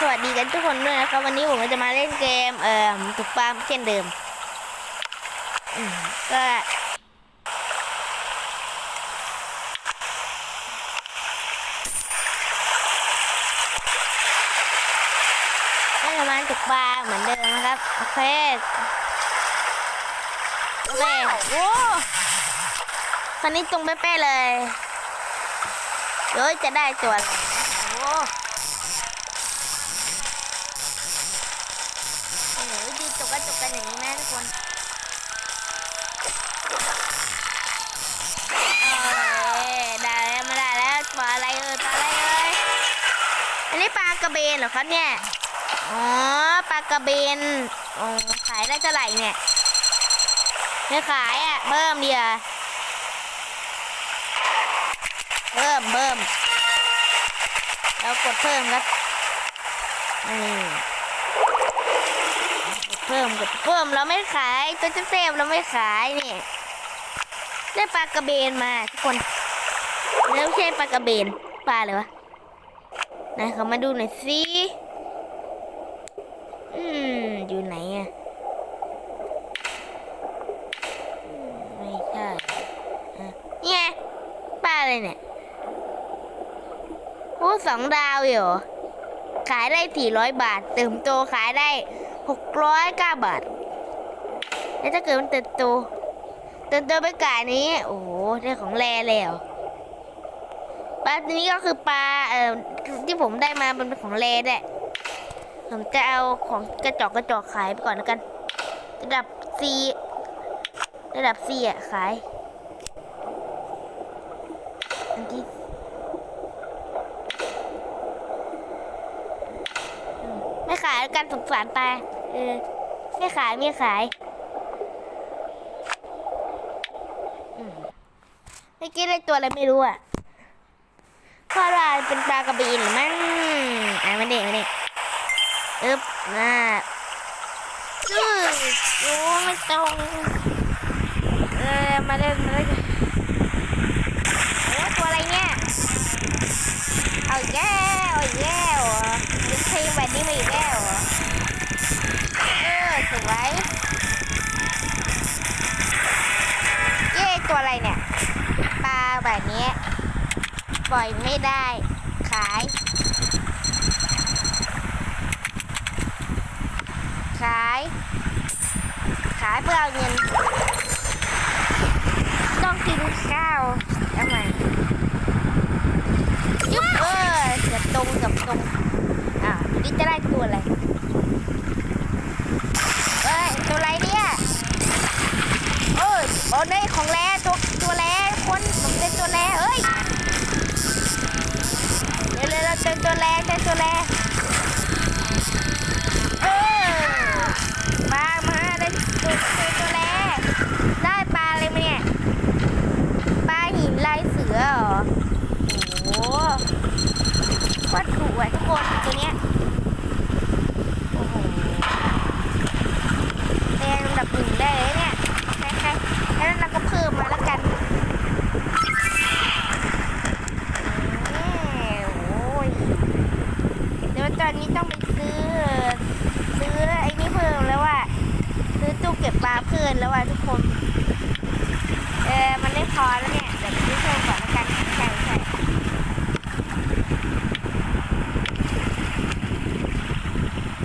สวัสดีกันทุกคนด้วยนะครับ วันนี้ผมก็จะมาเล่นเกม เอ่อตกปลาเช่นเดิมก็ก็จะมาณตกปลาเหมือนเดิมนะครับ โอเค โอเคโอ้คันนี้ตรงเป๊ะเลยเดี๋ยจะได้ตัวอะไรนะโอ้ โอ้โหดีต กกระจกกันอย่างนี้นะทุกคนเอ้ยได้แล้วไม่ได้แล้วปลาอะไรเอ่ยปลาอะไรเอ่ยอันนี้ปลากระเบนเหรอครับเนี่ยอ๋อปลากระเบนอ๋อขายได้เท่าไหร่เนี่ยไม่ขายอะเบิ่มเดียวเบิ่มเบิ่มแล้วกดเพิ่มครับนี่ เพิ่มกดเพิ่มเราไม่ขายตัวเซฟเราไม่ขายนี่ได้ปลากระเบนมาทุกคนแล้วไม่ใช่ปลากระเบนปลาเลยวะไหนเขามาดูหน่อยสิอืมอยู่ไหนอะไม่ใช่อะเนี่ยปลาอะไรเนี่ยโอ้สองดาวอยู่ขายได้สี่ร้อยบาทเติมโตขายได้ หกร้อยเก้าบาท แล้วถ้าเกิดมันเติบโตเติบโตไปกว่านี้ โอ้โหได้ของแร่แล้วปลาตัวนี้ก็คือปลาเอ่อที่ผมได้มามันเป็นของแร่ด้วยผมจะเอาของกระจอกกระจอกขายไปก่อนแล้วกัน ระดับ C ระดับ C อะขาย อันที่อืมไม่ขาย แล้วกันสงสารปลาเออไม่ขายไม่ขายเมื่อกี้ได้ตัวอะไรไม่รู้อะเพราะว่าเป็นปลากระบีนหรือมั้งอะมันเด็กมันเด็กอึ๊บน่าอื้อโอ้ไม่ตรงเออมาเล่นมาเล่นโอ้ตัวอะไรเนี่ยเอาอีกแล้ ปล่อยไม่ได้ ขาย ขาย ขายเพื่อเอาเงิน ต้องกินข้าวเอาใหม่ยุบเออเกือบตรงเกือบตรงอ่านี่จะได้ตัวอะไรเอ้ยตัวอะไรเนี่ยเอ้ยโอ้ได้ของแร่ตัวตัวแร่คนผมเป็นตัวแร่เอ้ย ร็วเร็วเราเจอตัวแร่เจอตัวแร่เออมามาได้ตัวเจอตัวแร่ได้ปลาอะไรมาเนี่ยปลาหินลายเสือเหรอโอ้โหวัตถุอะทุกคนตัวเนี้ยโอ้โห แรงอันดับหนึ่งได้เลยเนี่ยใช่ใช่แล้วเราก็เพิ่มมาแล้วกันเอ้ยโอ้ยเดี๋ยวตอนนี้ต้องไปซื้อ ซื้อไอ้นี่เพิ่มแล้วว่า ซื้อตู้เก็ กินแล้วว่าทุกคน เออมันไม่พอแล้วเนี่ยเดี๋ยวไปเพิ่มก่อนแล้วกันใช่ใช่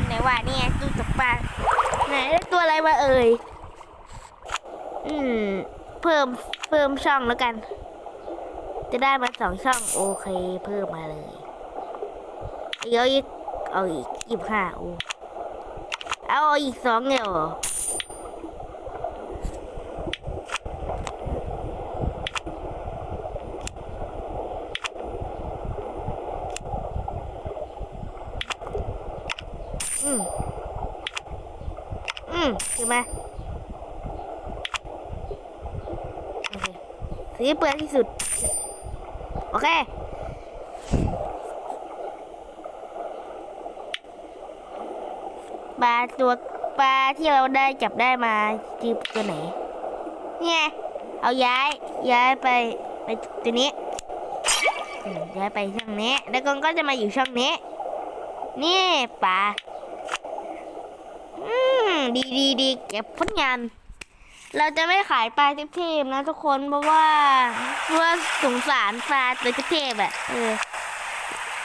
ไหนว่านี่ไงตู้ตกปลาไหนได้ตัวอะไรมาเอ่ย อืม เพิ่มเพิ่มช่องแล้วกัน จะได้มาสองช่องโอเค เพิ่มมาเลยเอาอีกเอาอีกยี่สิบห้าโอ้เอาอีกสองเนี่ยเหรอม อืมใช่ไหมโอเคสีเปลือกที่สุด โอเคปลาตัวปลาที่เราได้จับได้มาคือตัวไหนเนี่ยเอาย้าย ย้ายไปไปตัวนี้ย้ายไปช่องนี้ แล้วก็ก็จะมาอยู่ช่องนี้ นี่ปลา อืมดีดีดีเก็บผลงาน เราจะไม่ขายปลาเทพนะทุกคนเพราะว่าเพราะว่าสงสารปลาตัวเทพอะเออ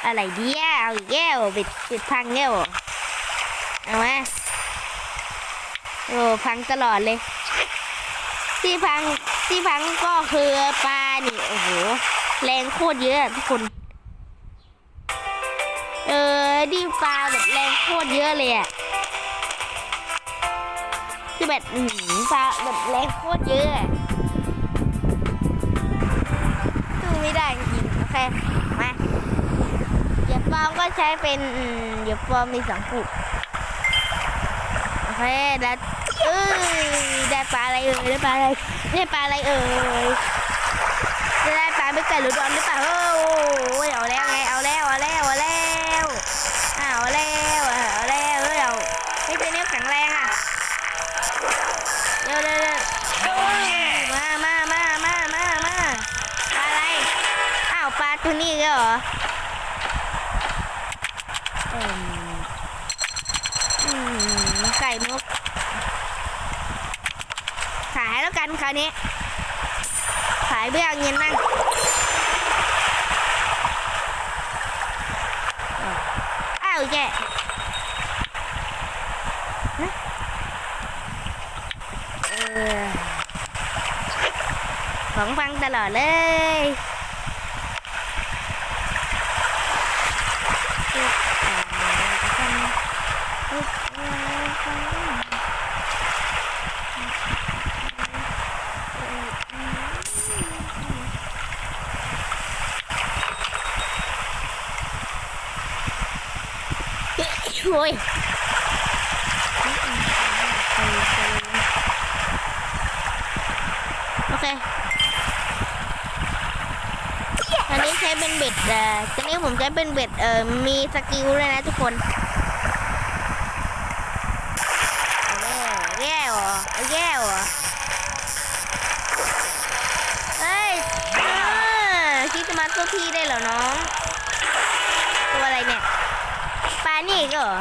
อะไรเดียวแก้วบิดบิดพังแก้วเอาไหมโอ้พังตลอดเลย ที่พังที่พังก็คือปลานี่โอ้โหแรงโคตรเยอะอะทุกคนเออดีปลาแบบแรงโคตรเยอะเลยอะ คือแบบหือปลาแบบแรงโคตรเยอะอะสู้ไม่ได้จริงโอเค มาเหยียบปอมก็ใช้เป็นเหยียบปอมมีสองผูกโอเคแล้วเอ้ยได้ปลาอะไรเอ่ยได้ปลาอะไรได้ปลาอะไรเอ่ยจะได้ปลาไม่ไก่หรือดอนหรือเปล่าโอ้ยเอาแล้วไงเอาแล้วเอาแล้วเอาแล้ว เหรอเอิ่มอืมไก่นกขายแล้วกันคราวนี้ ขายเพื่อเงินนั่งอ้าวแกฮะเออของฟังตลอดเลย โอ้ยโอเคอันนี้ใช้เป็นเบ็ดเอ่อตอนนี้ผมใช้เป็นเบ็ดเอ่อมีสกิลเลยนะทุกคนเอาแย่ เอเอาแย่เหรอเฮ้ยเออคิดจะมาตัวพี่ได้เหรอน้อง ตัวอะไรเนี่ยปลานี่ก็เหรอ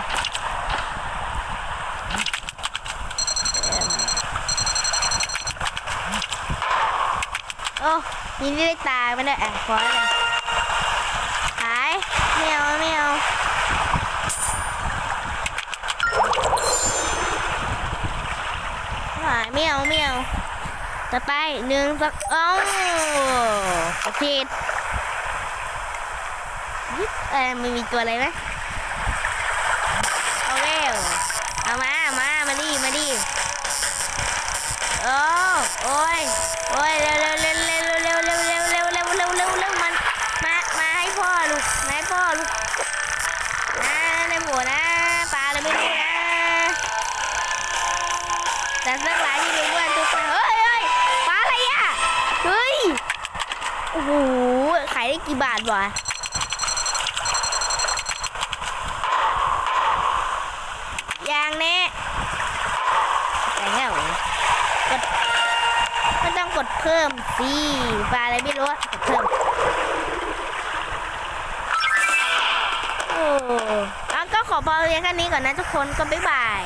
โอ้ยินดีได้ตายไม่ได้แอบคอยเลยหายไม่เอาไม่เอาหายไม่เอาไม่เอา ต่อไปหนึ่งสักอ้าโอเคเออไม่มีตัวอะไรไหม กี่บาทวะยางแน่แต่เงี้ยเหรอกดไม่ต้องกดเพิ่มสิปลาอะไรไม่รู้กดเพิ่มโอ้ก็ขอพอเพียงแค่นี้ก่อนนะทุกคนก็บ๊ายบาย